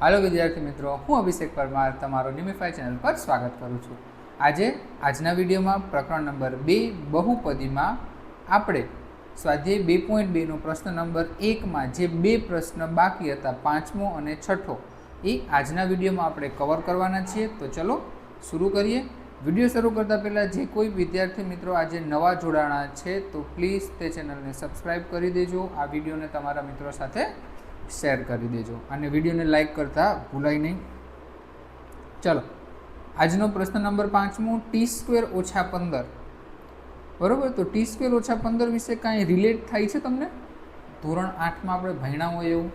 હાલો વિદ્યાર્થી મિત્રો, હું અભિષેક પરમાર તમારો નિમિફાઈ ચેનલ પર સ્વાગત કરું છું. આજે, આજના વિડીયોમાં પ્રકરણ નંબર બે બહુપદીમાં આપણે સ્વાધ્યાય બે પોઈન્ટ બેનો પ્રશ્ન નંબર એકમાં જે બે પ્રશ્ન બાકી હતા, પાંચમો અને છઠ્ઠો, એ આજના વિડીયોમાં આપણે કવર કરવાના છીએ. તો ચલો શરૂ કરીએ. વીડિયો શરૂ કરતાં પહેલાં જે કોઈ વિદ્યાર્થી મિત્રો આજે નવા જોડાણા છે, તો પ્લીઝ તે ચેનલને સબસ્ક્રાઈબ કરી દેજો. આ વિડીયોને તમારા મિત્રો સાથે શેર કરી દેજો અને વિડીયોને લાઈક કરતાં ભૂલાય નહીં. ચલો, આજનો પ્રશ્ન નંબર પાંચમો, ટી સ્ક્વેર ઓછા પંદર. બરોબર? તો ટી સ્ક્વેર ઓછા પંદર વિશે કાંઈ રિલેટ થાય છે તમને? ધોરણ આઠમાં આપણે ભણ્યા હોય એવું.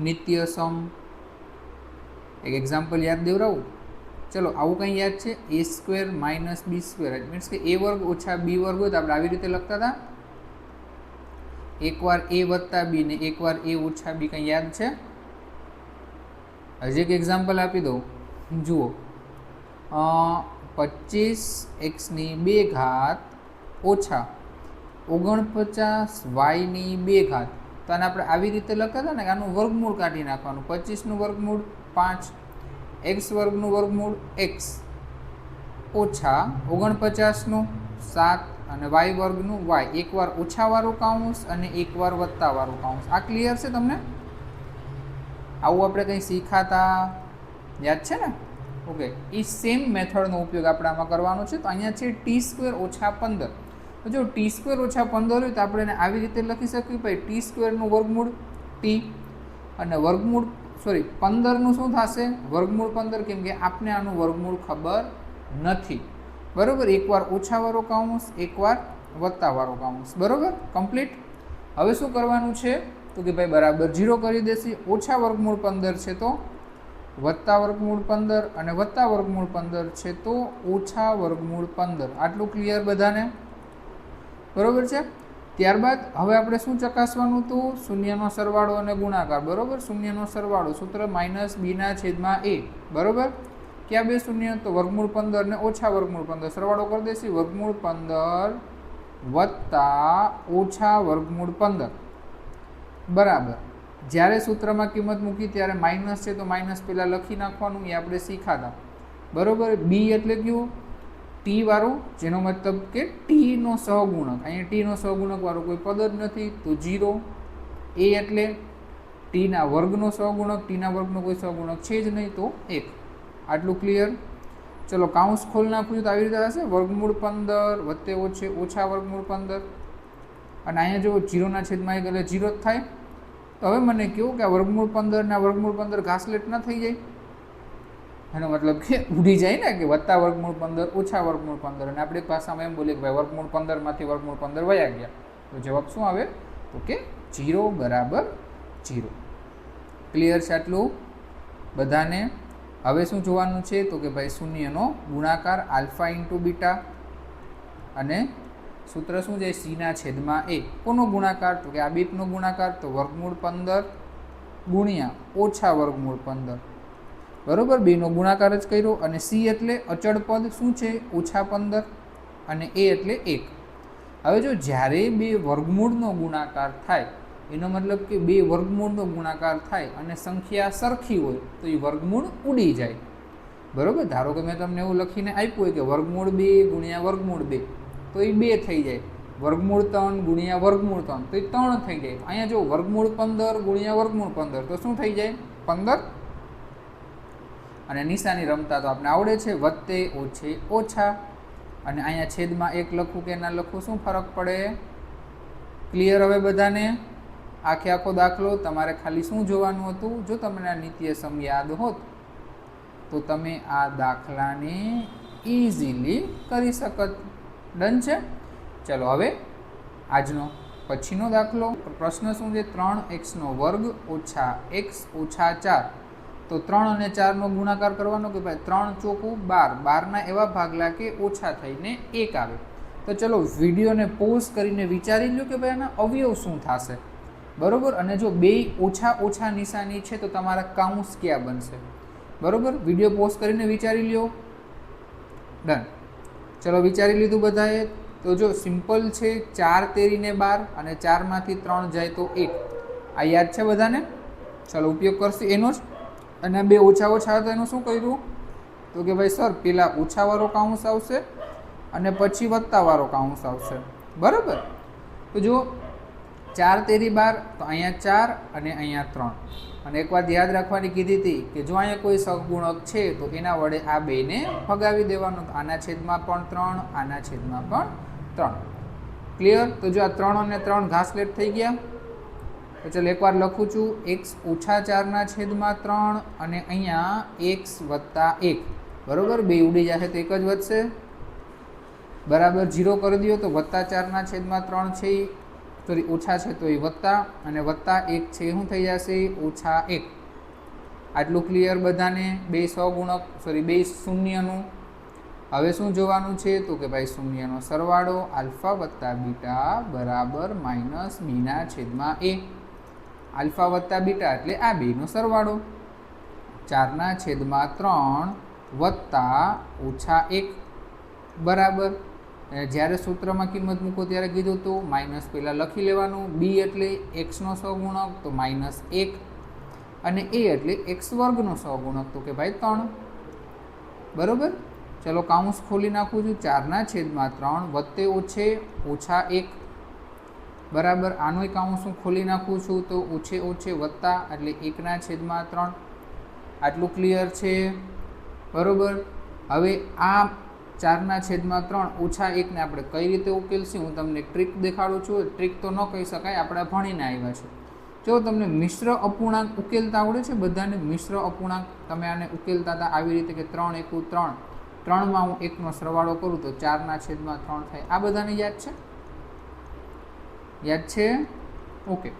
નિત્ય સમ. એક એક્ઝામ્પલ યાદ દેવરાવું? ચલો, આવું કંઈ યાદ છે? A square minus B square. Means કે એ વર્ગ ઓછા બી વર્ગ હોય તો આપણે આવી રીતે લખતા હતા. એકવાર એ વત્તા બી ને એકવાર એ ઓછા બી કંઈ યાદ છે? હજી એક એક્ઝામ્પલ આપી દઉં. જુઓ. પચીસ એક્સની બે ઘાત ઓછા ઓગણપચાસ વાયની બે ઘાત. તો આને આપણે આવી રીતે લખતા ને કે આનું વર્ગમૂળ કાઢી નાખવાનું. પચીસનું વર્ગમૂળ પાંચ, એક્સ વર્ગનું વર્ગમૂળ એક્સ. ઓછા ઓગણપચાસનું સાત અને વાય વર્ગનું વાય એકવાર ઓછાવાળું કાઉન્સ અને એકવાર વત્તાવાળું કાઉન્સ આ ક્લિયર છે તમને? આવું આપણે કંઈ શીખાતા? યાદ છે ને? ઓકે. એ સેમ મેથડનો ઉપયોગ આપણે આમાં કરવાનો છે. તો અહીંયા છે ટી સ્ક્વેર ઓછા પંદર. તો જો ટી સ્ક્વેર ઓછા પંદર હોય તો આપણે એને આવી રીતે લખી શકીએ. ભાઈ ટી સ્ક્વેરનું વર્ગમૂળ ટી અને વર્ગમૂળ સોરી પંદરનું શું થશે? વર્ગમૂળ પંદર કેમ કે આપને આનું વર્ગમૂળ ખબર નથી. બરાબર? એકવાર ઓછાવાળો કાઉન્સ, એકવાર વત્તાવાળો કાઉન્સ. બરાબર? કમ્પ્લીટ? હવે શું કરવાનું છે? તો કે ભાઈ બરાબર જીરો કરી દેશે. ઓછા વર્ગમૂળ પંદર છે તો? વત્તા વર્ગમૂળ પંદર અને વત્તા વર્ગમૂળ પંદર છે તો ઓછા વર્ગમૂળ પંદર. આટલું ક્લિયર બધાને? બરાબર છે? ત્યારબાદ હવે આપણે શું ચકાસવાનું હતું શૂન્યનો સરવાળો અને ગુણાકાર. બરાબર? શૂન્યનો સરવાળો. સૂત્ર માઇનસ બીના છેદમાં એ બરાબર? ક્યાં બે શૂન્ય? તો વર્ગમૂળ પંદર ને ઓછા વર્ગમૂળ પંદર. સરવાળો કરી દેશે વર્ગમૂળ પંદર વત્તા ઓછા વર્ગમૂળ પંદર. બરાબર. જ્યારે સૂત્રમાં કિંમત મૂકી ત્યારે માઇનસ છે તો માઇનસ પહેલાં લખી નાખવાનું, એ આપણે શીખાતા. બરાબર? બી એટલે કયું? ટી વાળું, જેનો મતલબ કે ટીનો સહગુણક. અહીંયા ટીનો સહગુણક વાળો કોઈ પદ જ નથી, તો જીરો એ એટલે ટીના વર્ગનો સહગુણક ટીના વર્ગનો કોઈ સહગુણક છે જ નહીં, તો એક. આટલું ક્લિયર ચલો કાઉન્સ ખોલ નાખ્યું તો આવી રીતે થશે. વર્ગમૂળ પંદર, વત્તે ઓછે, ઓછા વર્ગમૂળ પંદર. અને અહીંયા જો જીરોના છેદમાં એક, એટલે જીરો જ થાય. તો હવે મને કહો કે આ વર્ગમૂળ પંદર ને આ વર્ગમૂળ પંદર ઘાસલેટ ના થઈ જાય? એનો મતલબ કે ઉડી જાય ને કે વત્તા વર્ગમૂળ પંદર, ઓછા વર્ગમૂળ પંદર. અને આપણે ભાષામાં એમ બોલીએ કે ભાઈ વર્ગમૂળ પંદરમાંથી વર્ગમૂળ પંદર વયા ગયા. તો જવાબ શું આવે? તો કે જીરો બરાબર જીરો. ક્લિયર છે આટલું? બધાને હવે શું જોવાનું છે? તો કે ભાઈ શૂન્યનો ગુણાકાર આલ્ફા ઇન્ટુ બીટા અને સૂત્ર શું છે? સીના છેદમાં એ કોનો ગુણાકાર? તો કે આ બીટનો ગુણાકાર. તો વર્ગમૂળ પંદર ગુણ્યા ઓછા વર્ગમૂળ પંદર. બરાબર? બેનો ગુણાકાર જ કર્યો અને સી એટલે અચળ પદ શું છે? ઓછા પંદર અને એ એટલે એક. હવે જો જ્યારે બે વર્ગમૂળનો ગુણાકાર થાય એનો મતલબ કે બે વર્ગમૂળનો ગુણાકાર થાય અને સંખ્યા સરખી હોય તો એ વર્ગમૂળ ઉડી જાય. બરાબર? ધારો કે મેં તમને એવું લખીને આપ્યું હોય કે વર્ગમૂળ બે ગુણ્યા વર્ગમૂળ બે, તો એ બે થઈ જાય. વર્ગમૂળ ત્રણ ગુણ્યા વર્ગમૂળ ત્રણ, તો એ ત્રણ થઈ જાય. અહીંયા જો વર્ગમૂળ પંદર ગુણ્યા વર્ગમૂળ પંદર, તો શું થઈ જાય? પંદર. અને નિશાની રમતા તો આપણે આવડે છે? વત્તે ઓછે ઓછા. અને અહીંયા છેદમાં એક લખું કે ના લખું, શું ફરક પડે? ક્લિયર હવે બધાને? આખે આખો દાખલો, તમારે ખાલી શું જોવાનું હતું? જો તમને આ નિત્ય સમ યાદ હોત, તો તમે આ દાખલાને ઇઝીલી કરી શકત. ડન છે? ચલો હવે આજનો પછીનો દાખલો. પ્રશ્ન શું છે? ત્રણ એક્સનો વર્ગ ઓછા એક્સ ઓછા ચાર. તો ત્રણ અને ચારનો ગુણાકાર કરવાનો કે ભાઈ ત્રણ ચોખ્ખું બાર. બારના એવા ભાગલા કે ઓછા થઈને એક આવે. તો ચલો વિડીયોને પોઝ કરીને વિચારી લો કે ભાઈ આના અવયવ શું થશે? બરોબર? અને જો બે ઓછા ઓછા નિશાની છે, તો તમારા કાઉન્સ ક્યાં બનશે? બરોબર? વીડિયો પોઝ કરીને વિચારી લ્યો. ડન ચલો વિચારી લીધું બધાએ. તો જો સિમ્પલ છે, ચાર તેરીને બાર અને ચારમાંથી ત્રણ જાય તો એક. આ યાદ છે બધાને? ચાલો ઉપયોગ કરશું એનો જ. અને બે ઓછા ઓછા હતા એનું શું કર્યું? તો કે ભાઈ, સર, પેલા ઓછાવાળો કાઉન્સ આવશે અને પછી વત્તાવાળો કાઉન્સ આવશે. બરાબર? તો જો ચાર તેરી બાર, તો અહીંયા ચાર અને અહીંયા ત્રણ. અને એક વાત યાદ રાખવાની કીધી હતી કે જો અહીંયા કોઈ સહગુણક છે, તો એના વડે આ બેને ફગાવી દેવાનું. આના છેદમાં પણ ત્રણ, આના છેદમાં પણ ત્રણ. ક્લિયર તો જો આ ત્રણ અને ત્રણ ઘાસલેટ થઈ ગયા, તો ચાલો એકવાર લખું છું. એક્સ ઓછા ચારના છેદમાં ત્રણ અને અહીંયા એક્સ વત્તા એક. બરોબર? બે ઉડી જશે તો એક જ વધશે. બરાબર? જીરો કરી દો તો વત્તા ચારના છેદમાં ત્રણ છે સોરી ઓછા છે તો એ વત્તા, અને વત્તા એક છે શું થઈ જશે? ઓછા એક. આટલું ક્લિયર બધાને? બે સો ગુણક સોરી બે શૂન્યનું. હવે શું જોવાનું છે? તો કે ભાઈ શૂન્યનો સરવાળો આલ્ફા વત્તા બીટા બરાબર માઇનસ બીના છેદમાં એ. આલ્ફા વત્તા બીટા એટલે આ બેનો સરવાળો. ચારના છેદમાં ત્રણ વત્તા ઓછા એક. બરાબર? જ્યારે સૂત્રમાં કિંમત મૂકો ત્યારે કીધું હતું, માઇનસ પહેલાં લખી લેવાનું બી એટલે એક્સનો સહગુણક, તો માઇનસ એક. અને એ એટલે એક્સ વર્ગનો સહગુણક, તો કે ભાઈ ત્રણ. બરાબર? ચલો કાઉન્સ ખોલી નાખું છું. ચારના છેદમાં ત્રણ વત્તે ઓછે, ઓછા એક. બરાબર? આનોય કાઉન્સ હું ખોલી નાખું છું, તો ઓછે ઓછે વત્તા, એટલે એકના છેદમાં ત્રણ. આટલું ક્લિયર છે? બરાબર? હવે આ ચારના છેદમાં ત્રણ ઓછા એકને આપણે કઈ રીતે ઉકેલશું? હું તમને ટ્રીક દેખાડું છું. ટ્રીક તો ન કહી શકાય, આપણે ભણીને આવ્યા છે. જો તમને મિશ્ર અપૂર્ણાંક ઉકેલતા આવડે છે, બધાને મિશ્ર અપૂર્ણાંક, તમે આને ઉકેલતા હતા આવી રીતે કે ત્રણ એકું ત્રણ, ત્રણમાં હું એકનો સરવાળો કરું તો ચારના છેદમાં ત્રણ થાય. આ બધાને યાદ છે? યાદ છે? ઓકે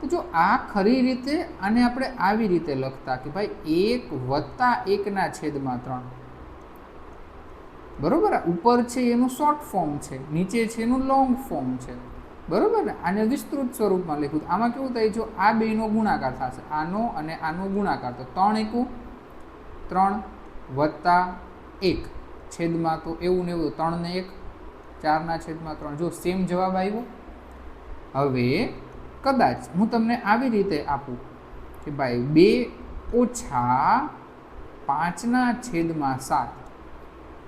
તો જો આ ખરી રીતે આને આપણે આવી રીતે લખતા કે ભાઈ એક વત્તા એકના છેદમાં ત્રણ બરોબર ઉપર છે એનું શોર્ટ ફોર્મ છે, નીચે છે એનું લોંગ ફોર્મ છે. બરાબર ને? આને વિસ્તૃત સ્વરૂપમાં લખ્યું. આમાં કેવું થાય, જો આ બેનો ગુણાકાર થશે, આનો અને આનો ગુણાકાર, તો ત્રણ એકું? ત્રણ વત્તા એક. છેદમાં તો એવું ને એવું ત્રણ ને એક. ચારના છેદમાં ત્રણ. જો સેમ જવાબ આવ્યો? હવે કદાચ હું તમને આવી રીતે આપું કે ભાઈ બે ઓછા પાંચના છેદમાં સાત.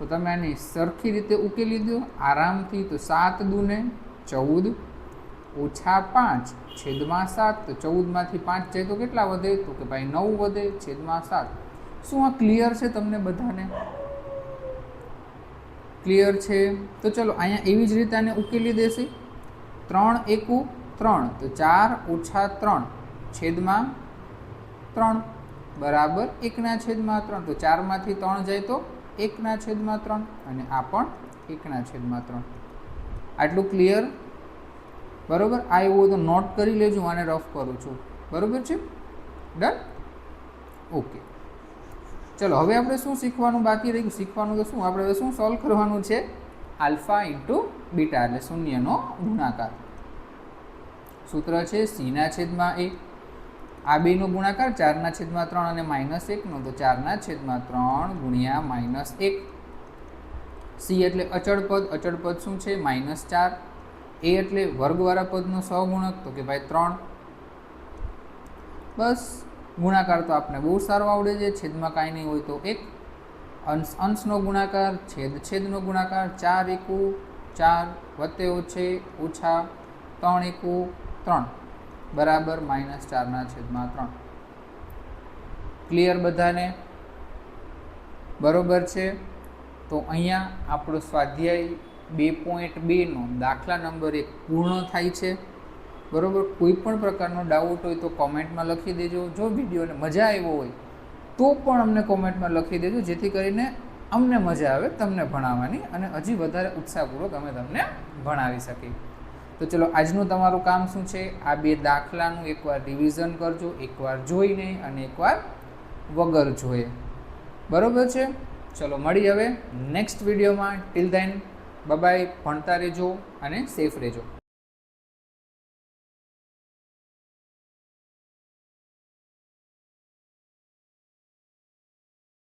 તો તમે આની સરખી રીતે ઉકેલી દો. આરામથી તો સાત દુને ચૌદ, ઓછા પાંચ, છેદમાં સાત. તો ચૌદમાંથી પાંચ જાય તો કેટલા વધે? તો કે ભાઈ નવ વધે, છેદમાં સાત. શું આ ક્લિયર છે તમને બધાને? ક્લિયર છે? તો ચલો અહીંયા એવી જ રીતે આને ઉકેલી દેશે. ત્રણ એકુ ત્રણ, તો ચાર ઓછા ત્રણ, છેદમાં ત્રણ. બરાબર એકના છેદમાં ત્રણ, તો ચારમાંથી ત્રણ જાય તો એકના છેદમાં ત્રણ અને આ પણ એકના છેદમાં ત્રણ. આટલું ક્લિયર બરાબર? આ એવું તો નોટ કરી લેજો આને રફ કરું છું. બરાબર છે? ડન ઓકે ચલો, હવે આપણે શું શીખવાનું બાકી રહ્યું? શીખવાનું તો શું? આપણે હવે શું સોલ્વ કરવાનું છે? આલ્ફા ઇન્ટુ બીટા એટલે શૂન્યનો ગુણાકાર. સૂત્ર છે સીના છેદમાં એક. આ બેનો ગુણાકાર ચારના છેદમાં ત્રણ અને માઇનસ એકનો, તો ચારના છેદમાં ત્રણ ગુણ્યા માઇનસ એક. સી એટલે અચળ પદ અચળ પદ શું છે? માઇનસ ચાર. એ એટલે વર્ગવાળા પદનો સહગુણક, તો કે ભાઈ ત્રણ. બસ, ગુણાકાર તો આપણે બહુ સારો આવડે છે, છેદમાં કાંઈ નહીં હોય તો એક. અંશ, અંશનો ગુણાકાર, છેદ, છેદનો ગુણાકાર, ચાર એકુ, ચાર વત્તે ઓછે, ઓછા ત્રણ એકુ, ત્રણ. બરાબર માઇનસ ચારના છેદમાં ત્રણ. ક્લિયર બધાને? બરોબર છે? તો અહીંયા આપણો સ્વાધ્યાય બે પોઈન્ટ બેનો દાખલા નંબર એક પૂર્ણ થાય છે. બરોબર? કોઈ પણ પ્રકારનો ડાઉટ હોય તો કોમેન્ટમાં લખી દેજો. જો વિડીયોને મજા આવ્યો હોય તો પણ અમને કોમેન્ટમાં લખી દેજો, જેથી કરીને અમને મજા આવે, તમને ભણાવવાની અને હજી વધારે ઉત્સાહપૂર્વક અમે તમને ભણાવી શકીએ. તો ચલો આજનું તમારું કામ શું છે? આ બે દાખલાનું એકવાર રિવિઝન કરજો, એકવાર જોઈને અને એકવાર વગર જોઈએ બરોબર છે? ચલો મળી હવે નેક્સ્ટ વિડીયોમાં ટિલ ધેન બબાય ભણતા રહેજો અને સેફ રહેજો.